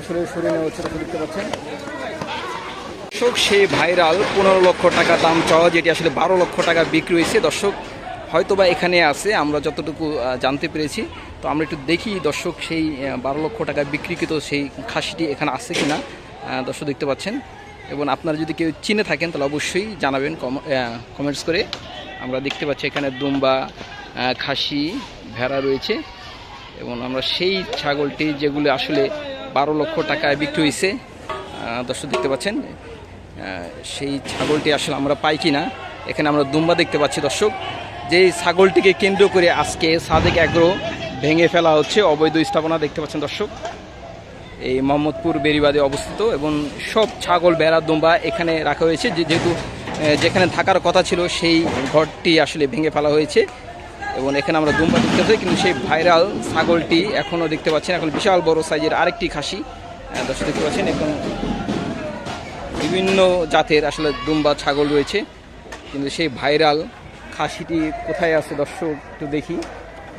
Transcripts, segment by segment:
আসলে দেখতে দর্শক সেই ভাইরাল পনেরো লক্ষ টাকা দাম চাওয়া, যেটি আসলে বারো লক্ষ টাকা বিক্রি হয়েছে। দর্শক হয়তো বা এখানে আছে, আমরা যতটুকু জানতে পেরেছি। তো আমরা একটু দেখি, দর্শক, সেই বারো লক্ষ টাকা বিক্রিকৃত সেই খাসিটি এখানে আছে কিনা দর্শক দেখতে পাচ্ছেন। এবং আপনারা যদি কেউ চিনে থাকেন, তাহলে অবশ্যই জানাবেন কমেন্টস করে। আমরা দেখতে পাচ্ছি এখানে দুম্বা খাসি, ভেড়া রয়েছে। এবং আমরা সেই ছাগলটি যেগুলো আসলে বারো লক্ষ টাকায় বিক্রি হয়েছে দর্শক দেখতে পাচ্ছেন সেই ছাগলটি আসলে আমরা পাই কি না এখানে আমরা দুম্বা দেখতে পাচ্ছি দর্শক। যেই ছাগলটিকে কেন্দ্র করে আজকে সাদেক অ্যাগ্রো ভেঙে ফেলা হচ্ছে, অবৈধ স্থাপনা দেখতে পাচ্ছেন দর্শক। এই মোহাম্মদপুর বেরিবাদে অবস্থিত এবং সব ছাগল বেড়া দুম্বা এখানে রাখা হয়েছে। যে- যেহেতু যেখানে থাকার কথা ছিল, সেই ঘরটি আসলে ভেঙে ফেলা হয়েছে। এবং এখানে আমরা দুম্বা দেখতে পাচ্ছি, কিন্তু সেই ভাইরাল ছাগলটি এখনও দেখতে পাচ্ছেন। এখন বিশাল বড় সাইজের আরেকটি খাসি দর্শক দেখতে পাচ্ছেন এখন বিভিন্ন জাতের আসলে দুম্বা ছাগল রয়েছে। কিন্তু সেই ভাইরাল খাসিটি কোথায় আছে দর্শক একটু দেখি।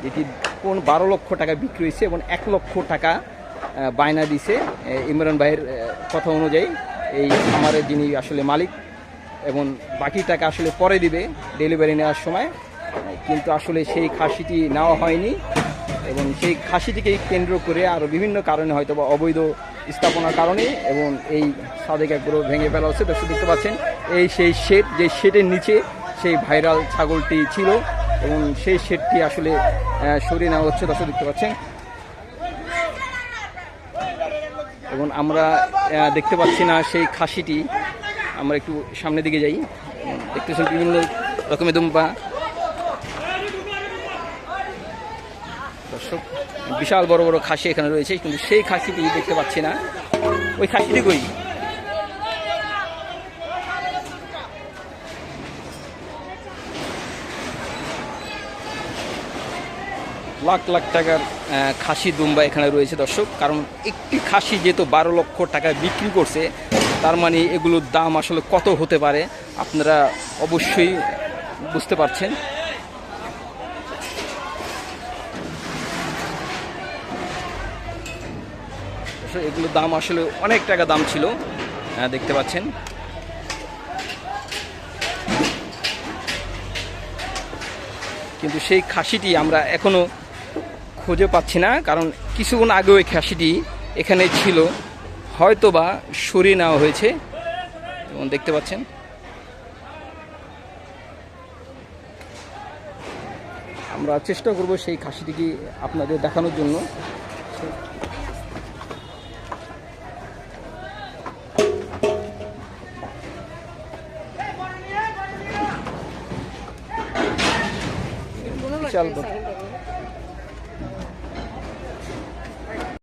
এটি কোন বারো লক্ষ টাকা বিক্রি হয়েছে এবং এক লক্ষ টাকা বায়না দিছে ইমরান ভাইয়ের কথা অনুযায়ী এই খামারের যিনি আসলে মালিক এবং বাকি টাকা আসলে পরে দিবে ডেলিভারি নেওয়ার সময়। কিন্তু আসলে সেই খাসিটি নেওয়া হয়নি এবং সেই খাসিটিকে কেন্দ্র করে আরও বিভিন্ন কারণে হয়তো বা অবৈধ স্থাপনার কারণে এবং এই সাদেক একগুলো ভেঙে ফেলা হচ্ছে, দর্শক দেখতে পাচ্ছেন, এই সেই শেড, যে শেডের নিচে সেই ভাইরাল ছাগলটি ছিল এবং সেই শেডটি আসলে সরিয়ে নেওয়া হচ্ছে, দর্শক দেখতে পাচ্ছেন। এবং আমরা দেখতে পাচ্ছি না সেই খাসিটি। আমরা একটু সামনের দিকে যাই। দেখতেছেন বিভিন্ন রকমের দুম্বা দর্শক, বিশাল বড় বড় খাসি এখানে রয়েছে, কিন্তু সেই খাসিটি দেখতে পাচ্ছি না। ওই খাসিটি কই? লাখ লাখ টাকার খাসি দুম্বা এখানে রয়েছে দর্শক। কারণ একটি খাসি যেহেতু বারো লক্ষ টাকায় বিক্রি করছে, তার মানে এগুলোর দাম আসলে কত হতে পারে, আপনারা অবশ্যই বুঝতে পারছেন। এগুলোর দাম আসলে অনেক টাকা দাম ছিল। আহ, দেখতে পাচ্ছেন। কিন্তু সেই খাসিটি আমরা এখনও খুঁজে পাচ্ছি না কারণ কিছুক্ষণ আগেও ওই খাসিটি এখানে ছিল। হয়তো বা সরিয়ে নেওয়া হয়েছে। এবং দেখতে পাচ্ছেন। আমরা চেষ্টা করব সেই খাসিটিকে আপনাদের দেখানোর জন্য। বিশাল বড়।